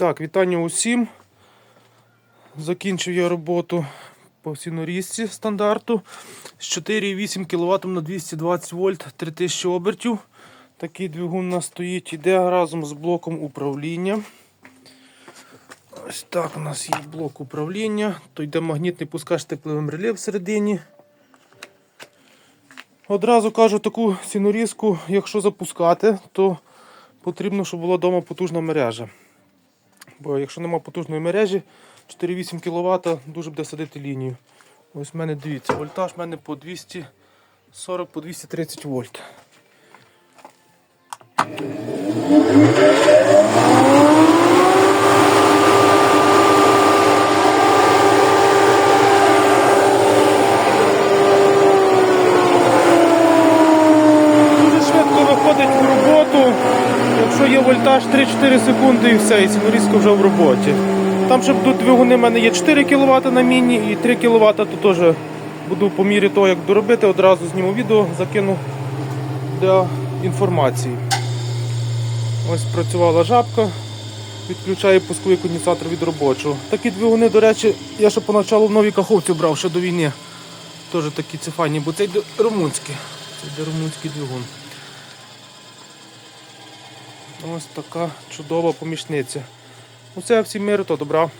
Так, вітання усім. Закінчив я роботу по сінорізці стандарту з 4,8 кВт на 220 вольт 3000 обертів. Такий двигун у нас стоїть, іде разом з блоком управління. Ось так у нас є блок управління. То йде магнітний пускач тепловим реле всередині. Одразу кажу, таку сінорізку, якщо запускати, то потрібно, щоб була вдома потужна мережа. Бо якщо немає потужної мережі, 4,8 кВт дуже буде садити лінію. Ось в мене дивіться, вольтаж в мене по 240 по 230 вольт. Дуже швидко виходить в роботу. Якщо є вольтаж 3-4 секунди і все, і сінорізка вже в роботі. Там ще будуть двигуни, в мене є 4 кВт на міні і 3 кВт, то теж буду по мірі того, як доробити, одразу зніму відео, закину для інформації. Ось працювала жабка, відключаю пусковий конденсатор від робочого. Такі двигуни, до речі, я ще поначалу в новій каховці брав ще до війни. Теж такі цифані, бо це йде румунський. Це йде румунський двигун. Ось така чудова помічниця. Усе всім миру та добра.